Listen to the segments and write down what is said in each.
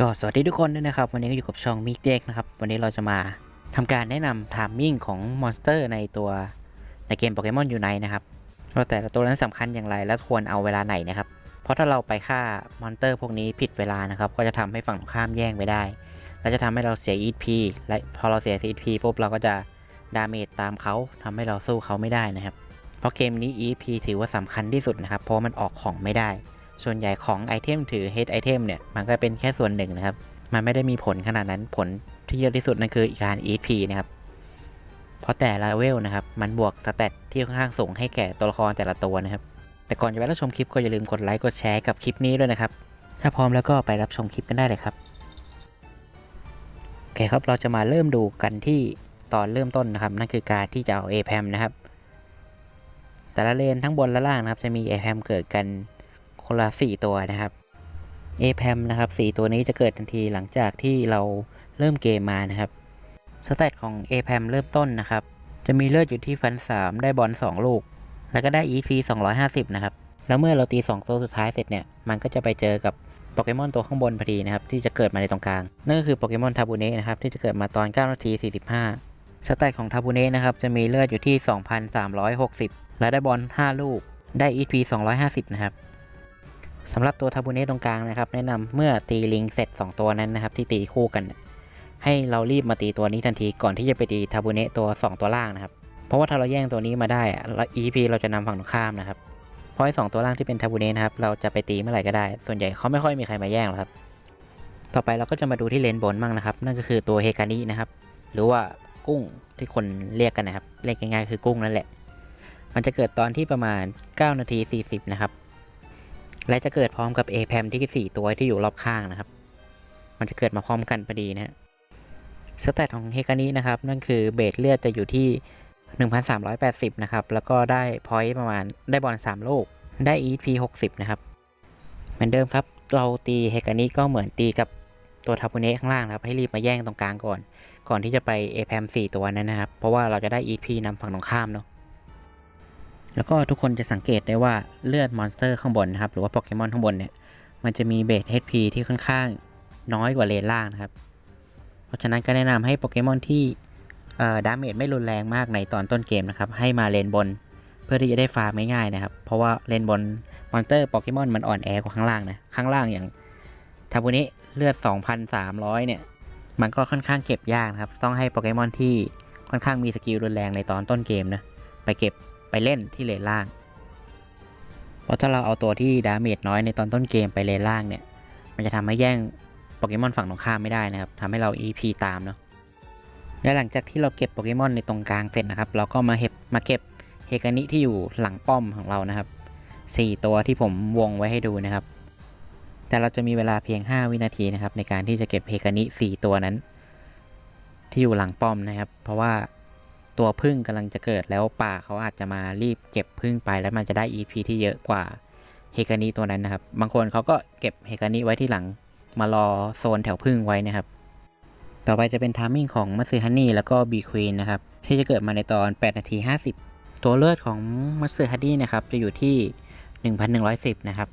ก็สวัสดีทุกคนด้วยนะครับ วันนี้ก็อยู่กับช่องมิกเด็กนะครับ วันนี้เราจะมาทำการแนะนำทามมิ่งของมอนสเตอร์ในตัวในเกมโปเกมอนยูไนนะครับว่าแต่ละตัวนั้นสำคัญอย่างไรและควรเอาเวลาไหนนะครับ เพราะถ้าเราไปฆ่ามอนสเตอร์พวกนี้ผิดเวลานะครับ ก็จะทำให้ฝั่งตรงข้ามแย่งไปได้ และจะทำให้เราเสีย EP และพอเราเสีย EP ปุ๊บเราก็จะดาเมจตามเขาทำให้เราสู้เขาไม่ได้นะครับ เพราะเกมนี้ EP ถือว่าสำคัญที่สุดนะครับ เพราะมันออกของไม่ได้ ส่วนใหญ่ของไอเทมถือ Head ไอเทมเนี่ย มันก็เป็นแค่ส่วนหนึ่งนะครับ มันไม่ได้มีผลขนาดนั้นผลที่เยอะที่สุดนั่นคือการ EP นะครับ เพราะแต่ละเวลนะครับ มันบวกสเตตที่ค่อนข้างสูงให้แก่ตัวละครแต่ละตัวนะครับ แต่ก่อนจะไปรับชมคลิปก็อย่าลืมกดไลค์กดแชร์กับคลิปนี้ด้วยนะครับ ถ้าพร้อมแล้วก็ไปรับชมคลิปกันได้เลยครับโอเคครับเราจะมาเริ่มดูกันที่ตอนเริ่มต้นนะครับ นั่นคือการที่จะเอา a p a m นะครับแต่ละเลนทั้งบนและล่างนะครับ จะมี a p a m เกิดกัน คนละสี่ตัวนะครับ a p a m นะครับสี่ตัวนี้จะเกิดทันทีหลังจากที่เราเริ่มเกมมานะครับสเตตของ a p a m เริ่มต้นนะครับ จะมีเลือดอยู่ที่ฟัน 3 ได้บอล2 ลูก แล้วก็ได้ EP 250 นะครับ แล้วเมื่อเราตี 2 ตัวสุดท้ายเสร็จเนี่ย มันก็จะไปเจอกับโปเกมอนตัวข้างบนพอดีนะครับ ที่จะเกิดมาในตรงกลาง นั่นก็คือโปเกมอนทาบูเนะนะครับ ที่จะเกิดมาตอน 9 นาที 45 สเตตของทาบูเนะนะครับ จะมีเลือดอยู่ที่ 2,360 และได้บอล 5 ลูก ได้ EP 250 นะครับ สำหรับตัวทาบูเน่ตรงกลางนะครับ แนะนำเมื่อตีลิงเสร็จ 2 ตัวนั้นนะครับ ที่ตีคู่กัน ให้เรารีบมาตีตัวนี้ทันทีก่อนที่จะไปตีทาบูเน่ตัว 2 ตัวล่างนะครับ เพราะว่าถ้าเราแย่งตัวนี้มาได้แล้ว EP เราจะนำฝั่งตรงข้ามนะครับเพราะไอ้สองตัวล่างที่เป็นทาบูเน่นะครับเราจะไปตีเมื่อไหร่ก็ได้ ส่วนใหญ่เขาไม่ค่อยมีใครมาแย่งหรอกครับ ต่อไปเราก็จะมาดูที่เลนบนบ้างนะครับ นั่นก็คือตัวเฮกานินะครับ หรือว่ากุ้งที่คนเรียกกันนะครับเรียกง่ายๆคือกุ้งนั่นแหละ มันจะเกิดตอนที่ประมาณ 9 นาที 40 นะครับ และจะเกิดพร้อมกับ a p a m ที่4ตัวที่อยู่รอบข้างนะครับ มันจะเกิดมาพร้อมกันพอดีนะฮะสเตตของเฮกานินะครับ นั่นคือเบสเลือดจะอยู่ที่ 1,380 นะครับ แล้วก็ได้พอยต์ประมาณได้บอล3 ลูก ได้ EP 60 นะครับ เหมือนเดิมครับ เราตีเฮกานิก็เหมือนตีกับตัวทาบุเนะข้างล่างครับ ให้รีบมาแย่งตรงกลางก่อน ก่อนที่จะไป a p a m 4ตัวนั้นนะครับ เพราะว่าเราจะได้ EP นำฝั่งตรงข้ามเนาะ แล้วก็ทุกคนจะสังเกตได้ว่าเลือดมอนสเตอร์ข้างบนนะครับ หรือว่าโปเกมอนข้างบนเนี่ย มันจะมีเบส HP ที่ค่อนข้างน้อยกว่าเลนล่างนะครับ เพราะฉะนั้นก็แนะนำให้โปเกมอนที่เอ่อดาเมจไม่รุนแรงมากในตอนต้นเกมนะครับ ให้มาเลนบน เพื่อที่จะได้ฟาร์มง่ายๆนะครับ เพราะว่าเลนบนมอนสเตอร์โปเกมอนมันอ่อนแอกว่าข้างล่างนะ ข้างล่างอย่างทาบุนี้เลือด 2,300 เนี่ย มันก็ค่อนข้างเก็บยากนะครับ ต้องให้โปเกมอนที่ค่อนข้างมีสกิลรุนแรงในตอนต้นเกมนะ ไปเก็บ ไปเล่นที่เลนล่าง เพราะถ้าเราเอาตัวที่ดาเมจน้อยในตอนต้นเกมไปเลนล่างเนี่ย มันจะทำให้แย่งโปเกมอนฝั่งตรงข้ามไม่ได้นะครับทำให้เรา EP ตามเนาะ และหลังจากที่เราเก็บโปเกมอนในตรงกลางเสร็จนะครับ เราก็มาเห็บมาเก็บเฮกานิที่อยู่หลังป้อมของเรานะครับสี่ตัวที่ผมวงไว้ให้ดูนะครับ แต่เราจะมีเวลาเพียง 5 วินาทีนะครับในการที่จะเก็บเฮกานิสี่ตัวนั้น ที่อยู่หลังป้อมนะครับ เพราะว่า ตัวพึ่งกำลังจะเกิดแล้วป่าเขาอาจจะมารีบเก็บพึ่งไปแล้วมันจะได้ EP ที่เยอะกว่าเฮกานิตัวนั้นนะครับ บางคนเขาก็เก็บเฮกานิไว้ที่หลัง มารอโซนแถวพึ่งไว้นะครับ ต่อไปจะเป็นทามมิ่งของมัตสึฮันนี่แล้วก็บีควีนนะครับ ที่จะเกิดมาในตอน 8 นาที 50 ตัวเลือดของมัตสึฮันนี่นะครับ จะอยู่ที่ 1,110 นะครับ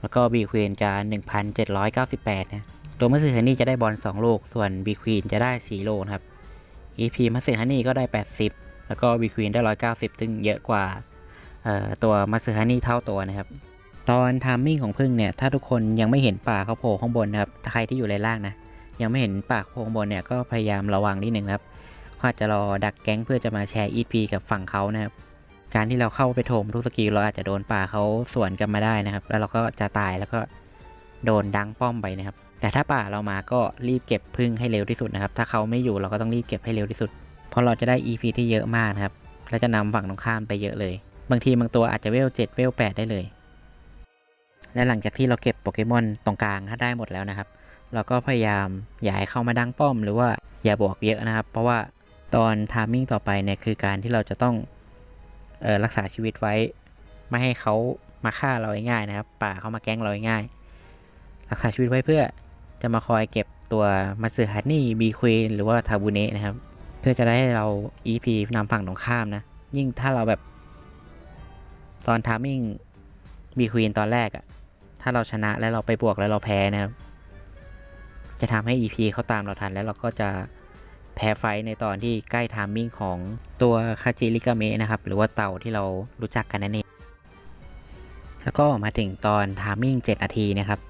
แล้วก็บีควีนจะ 1,798 นะ ตัวมัตสึฮันนี่จะได้บอล2ลูก ส่วนบีควีนจะได้4โลนะครับ EP มัตสึฮันนี่ก็ได้ 80 แล้วก็บีควีนได้ 190 ซึ่งเยอะกว่าตัวมัตสึฮันนี่เท่าตัวนะครับ ตอนทามมิ่งของพึ่งเนี่ย ถ้าทุกคนยังไม่เห็นป่าเขาโผล่ข้างบนนะครับ ใครที่อยู่ในล่างนะ ยังไม่เห็นปากโพรงบนเนี่ย ก็พยายามระวังนิดนึงครับเขาอาจจะรอดักแก๊งเพื่อจะมาแชร์ EP กับฝั่งเขานะครับ การที่เราเข้าไปโถมทุกสกิลเราอาจจะโดนป่าเขาสวนกันมาได้นะครับ แล้วเราก็จะตายแล้วก็โดนดังป้อมไปนะครับ แต่ถ้าป่าเรามาก็รีบเก็บพึ่งให้เร็วที่สุดนะครับ ถ้าเขาไม่อยู่เราก็ต้องรีบเก็บให้เร็วที่สุด เพราะเราจะได้ EP ที่เยอะมากนะครับ และจะนำฝั่งตรงข้ามไปเยอะเลย บางทีบางตัวอาจจะเวล7เวล8ได้เลย และหลังจากที่เราเก็บโปเกมอนตรงกลางถ้าได้หมดแล้วนะครับ เราก็พยายามอย่าให้เข้ามาดังป้อม หรือว่าอย่าบวกเยอะนะครับ เพราะว่าตอนทามมิ่งต่อไปเนี่ยคือการที่เราจะต้องออรักษาชีวิตไว้ ไม่ให้เขามาฆ่าเราง่ายๆนะครับ ป่าเขามาแกล้งเราง่ายรักษาชีวิตไว้เพื่อ จะมาคอยเก็บตัวมาสึฮันนี่บีควีนหรือว่าทาบูเนะนะครับ เพื่อจะได้ให้เรา EP นำฝั่งตรงข้ามนะ ยิ่งถ้าเราแบบ ตอนทามิ่งบีควีนตอนแรกอะถ้าเราชนะแล้วเราไปบวกแล้วเราแพ้นะครับ จะทำให้ EP เขาตามเราทันแล้วเราก็จะแพ้ไฟในตอนที่ใกล้ทามมิ่งของตัวคาจิริกาเมะนะครับ หรือว่าเต่าที่เรารู้จักกันนั่นเอง แล้วก็มาถึงตอนทามมิ่ง 7 นาทีนะครับ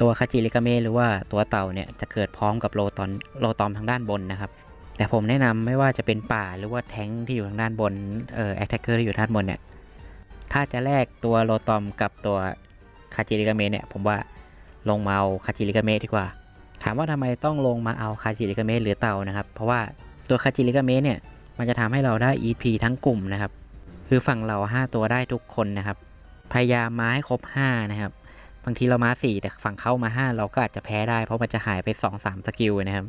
ตัวคาจิริกาเมะหรือว่าตัวเต่าเนี่ยจะเกิดพร้อมกับโลตอนโลตอมทางด้านบนนะครับ แต่ผมแนะนำไม่ว่าจะเป็นป่าหรือว่าแท้งที่อยู่ทางด้านบนเอ่อแอคแทกเกอร์ที่อยู่ด้านบนเนี่ยถ้าจะแลกตัวโลตอมกับตัวคาจิริกาเมะเนี่ยผมว่าลงมาเอาคาจิริกาเมะดีกว่า ถามว่าทำไมต้องลงมาเอาคาจิริกาเมะหรือเต่านะครับ เพราะว่าตัวคาจิริกาเมะเนี่ยมันจะทำให้เราได้ EP ทั้งกลุ่มนะครับ คือฝั่งเรา 5 ตัวได้ทุกคนนะครับ พยายามมาให้ครบ 5 นะครับ บางทีเรามา4แต่ฝั่งเข้ามา5เราก็อาจจะแพ้ได้ เพราะมันจะหายไป2-3สามสกิลนะครับ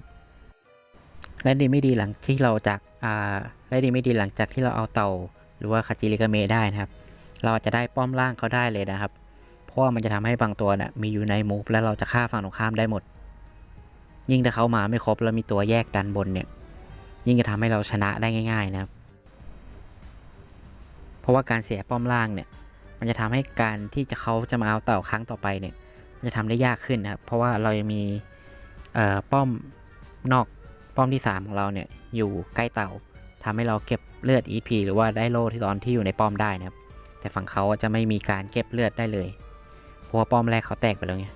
และดีไม่ดีหลังที่เราจากอ่าและดีไม่ดีหลังจากที่เราเอาเต่า หรือว่าคาจิริกาเมได้นะครับ เราอาจจะได้ป้อมล่างเขาได้เลยนะครับ เพราะมันจะทำให้บางตัวนะ่ะมีอยู่ในมูฟแล้วเราจะฆ่าฝั่งตรงข้ามได้หมด ยิ่งถ้าเขามาไม่ครบแล้วมีตัวแยกดันบนเนี่ย ยิ่งจะทำให้เราชนะได้ง่าย ๆนะครับ เพราะว่าการเสียป้อมล่างเนี่ย มันจะทำให้การที่จะเขาจะมาเอาเต่าครั้งต่อไปเนี่ย มันจะทำได้ยากขึ้นนะครับ เพราะว่าเรายังมีป้อมนอกป้อมที่สามของเราเนี่ยอยู่ใกล้เต่าทำให้เราเก็บเลือด EP หรือว่าได้โล่ที่ตอนที่อยู่ในป้อมได้นะครับ แต่ฝั่งเขาจะไม่มีการเก็บเลือดได้เลย เพราะว่าป้อมแรกเขาแตกไปแล้วไง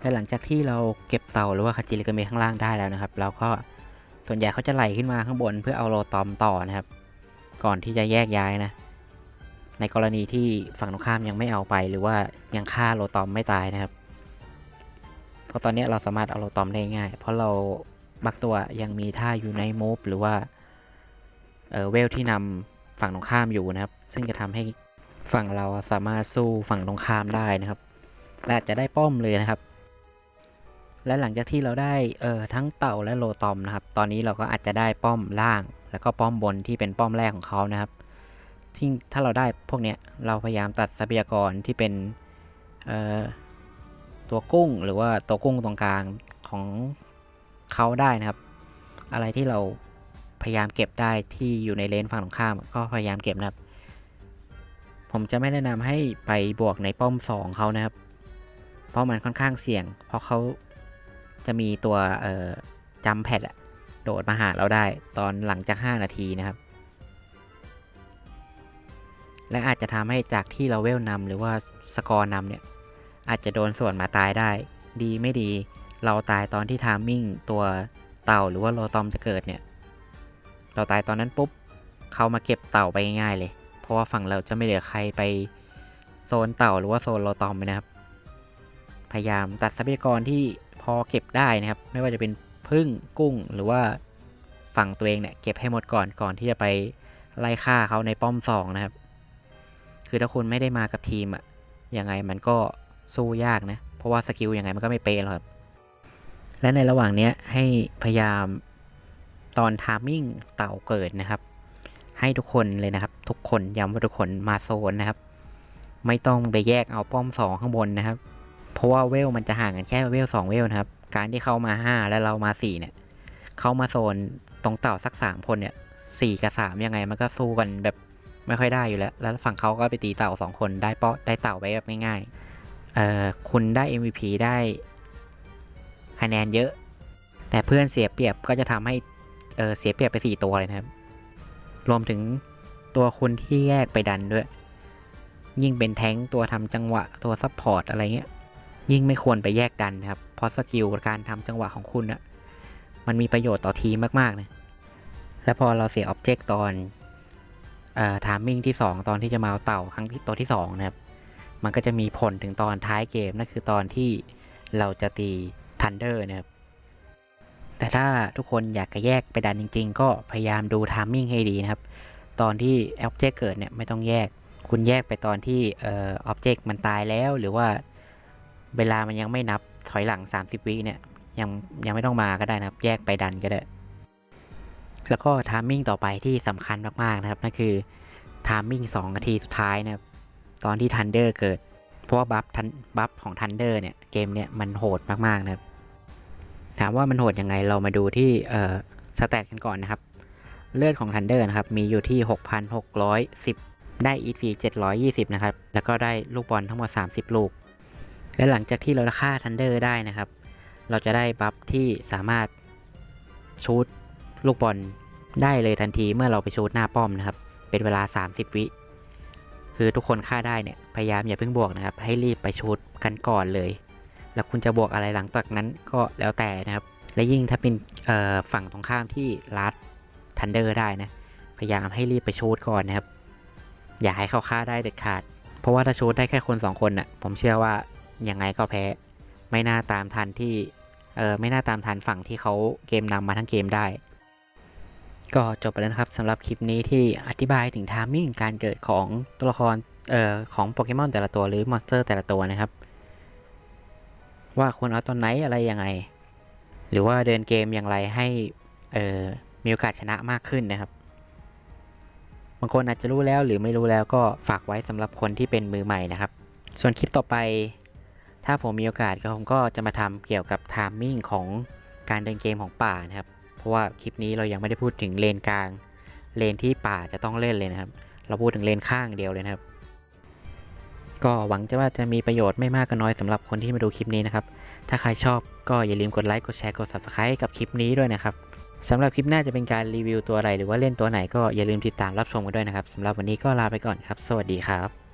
และหลังจากที่เราเก็บเต่าหรือว่าคาจิริกเมข้างล่างได้แล้วนะครับ เราก็ส่วนใหญ่เขาจะไหลขึ้นมาข้างบนเพื่อเอาโลตอมต่อนะครับ ก่อนที่จะแยกย้ายนะ ในกรณีที่ฝั่งตรงข้ามยังไม่เอาไป หรือว่ายังฆ่าโลตอมไม่ตายนะครับ เพราะตอนนี้เราสามารถเอาโลตอมได้ง่าย เพราะเราบางตัวยังมีท่าอยู่ในมูฟหรือว่าเออเวลที่นำฝั่งตรงข้ามอยู่นะครับ ซึ่งจะทำให้ฝั่งเราสามารถสู้ฝั่งตรงข้ามได้นะครับและอาจจะได้ป้อมเลยนะครับ และหลังจากที่เราได้เออทั้งเต่าและโลตอมนะครับ ตอนนี้เราก็อาจจะได้ป้อมล่าง แล้วก็ป้อมบนที่เป็นป้อมแรกของเขานะครับ ที่ถ้าเราได้พวกเนี้ยเราพยายามตัดทรัพยากรที่เป็นตัวกุ้งหรือว่าตัวกุ้งตรงกลางของเขาได้นะครับ อะไรที่เราพยายามเก็บได้ที่อยู่ในเลนฝั่งตรงข้าม ก็พยายามเก็บนะครับ ผมจะไม่แนะนำให้ไปบวกในป้อมสองเขานะครับ เพราะมันค่อนข้างเสี่ยง เพราะเขาจะมีตัวจำแพดอะโดดมาหาเราได้ตอนหลังจาก 5 นาทีนะครับ และอาจจะทำให้จากที่เราเวลนำหรือว่าสกอร์นำเนี่ย อาจจะโดนส่วนมาตายได้ ดีไม่ดี เราตายตอนที่ทามมิ่งตัวเต่าหรือว่าโลตอมจะเกิดเนี่ย เราตายตอนนั้นปุ๊บเขามาเก็บเต่าไปง่ายๆเลย เพราะว่าฝั่งเราจะไม่เหลือใครไปโซนเต่าหรือว่าโซนโลตอมเลยนะครับ พยายามตัดทรัพยากรที่พอเก็บได้นะครับ ไม่ว่าจะเป็นพึ่งกุ้งหรือว่าฝั่งตัวเองเนี่ยเก็บให้หมดก่อนก่อนที่จะไปไล่ฆ่าเขาในป้อมสองนะครับ คือถ้าคุณไม่ได้มากับทีมอะยังไงมันก็สู้ยากนะ เพราะว่าสกิลยังไงมันก็ไม่เป๊ะหรอกครับ และในระหว่างเนี้ยให้พยายามตอนทามิ่งเต่าเกิดนะครับ ให้ทุกคนเลยนะครับ ทุกคนย้ำว่าทุกคนมาโซนนะครับ ไม่ต้องไปแยกเอาป้อมสองข้างบนนะครับ เพราะว่าเวลมันจะห่างกันแค่เวลสองเวลนะครับ การที่เขามาห้าแล้วเรามาสี่เนี่ย เขามาโซนตรงเต่าสักสามคนเนี่ยสี่กับสามยังไงมันก็สู้กันแบบ ไม่ค่อยได้อยู่แล้ว แล้วฝั่งเขาก็ไปตีเต่าสองคนได้เปาะได้เต่าไปแบบง่ายๆเอ่อคุณได้ MVP ได้คะแนนเยอะ แต่เพื่อนเสียเปรียบก็จะทำให้เออเสียเปรียบไปสี่ตัวเลยนะครับ รวมถึงตัวคุณที่แยกไปดันด้วย ยิ่งเป็นแท้งตัวทำจังหวะตัวซัพพอร์ตอะไรเงี้ย ยิ่งไม่ควรไปแยกดันนะครับ เพราะสกิลการทำจังหวะของคุณอะมันมีประโยชน์ต่อทีมมากๆนะ และพอเราเสียอ็อบเจกต์ตอน ทามมิ่งที่ 2 ตอนที่จะมาเอาเต่าครั้งที่ตัวที่2นะครับ มันก็จะมีผลถึงตอนท้ายเกมนั่นคือตอนที่เราจะตีทันเดอร์นะครับ แต่ถ้าทุกคนอยากจะแยกไปดันจริง ๆ ก็พยายามดูทามมิ่งให้ดีนะครับ ตอนที่อ็อบเจกต์เกิดเนี่ยไม่ต้องแยก คุณแยกไปตอนที่เอ่ออ็อบเจกต์มันตายแล้วหรือว่าเวลามันยังไม่นับถอยหลัง 30 วิเนี่ยยังยังไม่ต้องมาก็ได้นะครับ แยกไปดันก็ได้ แล้วก็ทามมิ่งต่อไปที่สำคัญมากๆนะครับนั่นคือทามมิ่ง2นาทีสุดท้ายนะครับตอนที่ทันเดอร์เกิด เพราะว่าบัฟทันบัฟของทันเดอร์เนี่ยเกมเนี่ยมันโหดมากๆนะครับถามว่ามันโหดยังไงเรามาดูที่เอ่อสแตทกันก่อนนะครับ เลือดของทันเดอร์นะครับมีอยู่ที่ 6,610 ได้ EP 720 นะครับ แล้วก็ได้ลูกบอลทั้งหมด 30 ลูก และหลังจากที่เราฆ่าทันเดอร์ได้นะครับ เราจะได้บัฟที่สามารถชูด ลูกบอลได้เลยทันทีเมื่อเราไปชูดหน้าป้อมนะครับ เป็นเวลา 30 วิ คือทุกคนฆ่าได้เนี่ยพยายามอย่าเพิ่งบวกนะครับ ให้รีบไปชูดกันก่อนเลย แล้วคุณจะบวกอะไรหลังจากนั้นก็แล้วแต่นะครับ และยิ่งถ้าเป็นฝั่งตรงข้ามที่ลัดทันเดอร์ได้นะ พยายามให้รีบไปชูดก่อนนะครับ อย่าให้เขาฆ่าได้เด็ดขาด เพราะว่าถ้าชูดได้แค่คนสองคนน่ะผมเชื่อว่ายังไงก็แพ้ ไม่น่าตามทันที่เออไม่น่าตามทันฝั่งที่เขาเกมนำมาทั้งเกมได้ ก็จบไปแล้วนะครับสำหรับคลิปนี้ที่อธิบายถึงทามมิ่งการเกิดของตัวละครเอ่อของโปเกมอนแต่ละตัวหรือมอนสเตอร์แต่ละตัวนะครับ ว่าควรเอาตอนไหนอะไรยังไง หรือว่าเดินเกมอย่างไรให้เอ่อมีโอกาสชนะมากขึ้นนะครับ บางคนอาจจะรู้แล้วหรือไม่รู้แล้วก็ฝากไว้สำหรับคนที่เป็นมือใหม่นะครับ ส่วนคลิปต่อไป ถ้าผมมีโอกาสก็ผมก็จะมาทำเกี่ยวกับไทามมิ่งของการเดินเกมของป่านะครับ ราะว่าคลิปนี้เรายังไม่ได้พูดถึงเลนกลาง เลนที่ป่าจะต้องเล่นเลยนะครับ เราพูดถึงเลนข้างเดียวเลยนะครับ ก็หวังจะว่าจะมีประโยชน์ไม่มากก็น้อยสำหรับคนที่มาดูคลิปนี้นะครับ ถ้าใครชอบก็อย่าลืมกดไลค์กดแชร์กด subscribe กับคลิปนี้ด้วยนะครับสำหรับคลิปหน้าจะเป็นการรีวิวตัวอะไรหรือว่าเล่นตัวไหนก็อย่าลืมติดตามรับชมกันด้วยนะครับสำหรับวันนี้ก็ลาไปก่อนครับ สวัสดีครับ